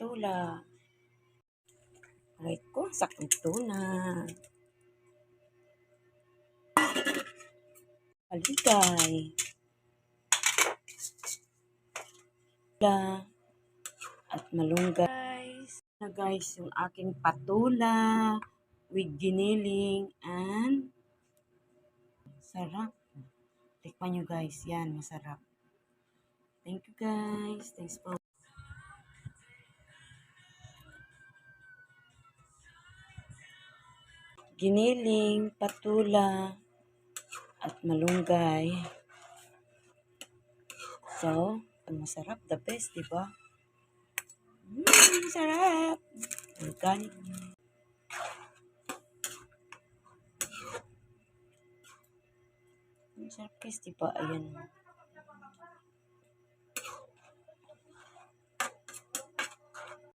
patula. Aray ko, sakit tuna. Paligay. Patula. At malunggay. Guys, na guys, yung aking patula with giniling and sarap. Tikman nyo guys, yan, masarap. Thank you guys. Thanks for giniling, patula, at malunggay. So, masarap, the best, di ba? Mmm, sarap! Organic. Masarap guys, di ba? Ayan.